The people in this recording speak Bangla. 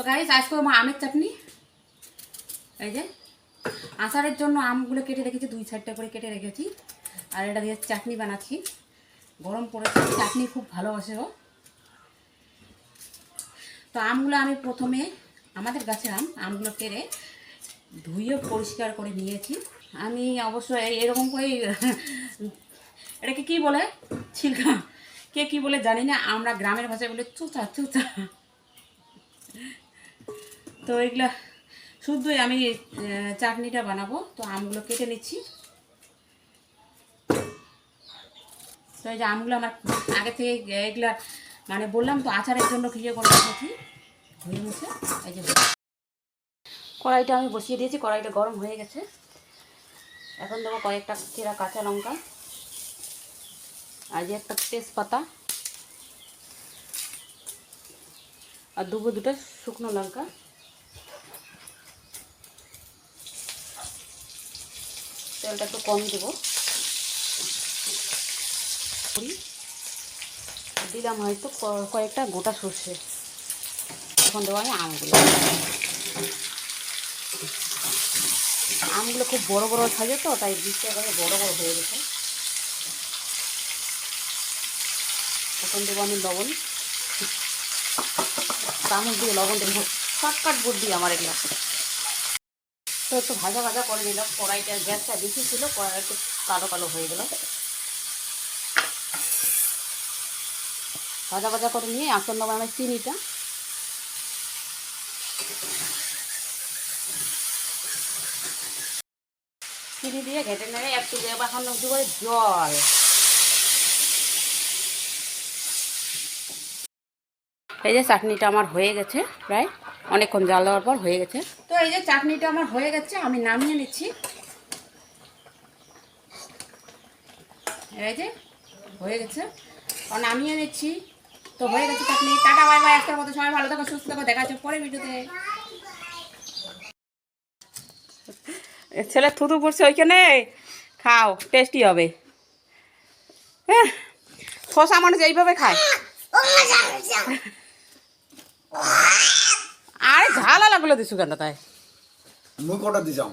তো গাইস আজকে আমার আমের চাটনি। এই যে আচারের জন্য আমগুলো কেটে রেখেছি, দুই সাইডটা করে কেটে রেখেছি। আর এটা দিয়ে চাটনি বানাচ্ছি। গরম পড়েছে, চাটনি খুব ভালোবাসে ও। তো আমগুলো আমি প্রথমে, আমাদের গাছের আম, আমগুলো কেড়ে ধুয়ে পরিষ্কার করে নিয়েছি। আমি অবশ্য এরকম করে এটাকে কি বলে? ছিলকা। কে কি বলে জানি না, আমরা গ্রামের ভাষায় বলে চুচা চুচা। তো এগুলা শুধুই আমি চাটনিটা বানাবো। তো আমগুলো কেটে নিচ্ছি। তো এই যে আমগুলো আমার আগে থেকে এগুলা মানে বললাম তো, আচারের জন্য ইয়ে করে রেখেছি ধুয়ে মুছে এই যে কড়াইটা আমি বসিয়ে দিয়েছি, কড়াইটা গরম হয়ে গেছে। এখন দেবো কয়েকটা চেরা কাঁচা লঙ্কা, আর যে একটা তেজপাতা, আর দুবো দুটো শুকনো লঙ্কা। তেলটা একটু কম দেবো। দিলাম হয়তো কয়েকটা গোটা সর্ষে। এখন দেবো আমি আমগুলো। আমগুলো খুব বড় বড় থাকে তো, তাই বীজটা একেবারে বড় বড় হয়ে গেছে। এখন দেবো আমি লবণ। চামচ দিয়ে লবণ দেবো। শর্টকাট বুদ্ধি আমার এগুলো। তো একটু ভাজা ভাজা করে নিলাম। কড়াইটা, গ্যাসটা বেশি ছিল, কড়াই একটু কালো কালো হয়ে গেল। ভাজা ভাজা করে নিয়ে আসন নেব আমার চিনিটা। চিনি দিয়ে ঘেটে নেড়ে একটু দেবো এখন জল। এই যে চাটনিটা আমার হয়ে গেছে প্রায়। অনেকক্ষণ জাল দেওয়ার পর হয়ে গেছে। তো এই যে চাটনিটা আমার হয়ে গেছে আমি নামিয়ে নিচ্ছি। এই যে হয়ে গেছে। ও নামিয়ে নিচ্ছি। তো হয়ে গেছে চাটনি। Tata bye bye. আজকের মতো সবাই ভালো থাকো সুস্থ থাকো। দেখা হচ্ছে পরে ভিডিওতে। ছেলে থুতু পড়ছে ওইখানে। খাও টেস্টি হবে। হ্যাঁ শশা মানুষ এইভাবে খায়। আরে ঝাল লাগল দিছু কেন তাই? মুই কটা দিছাম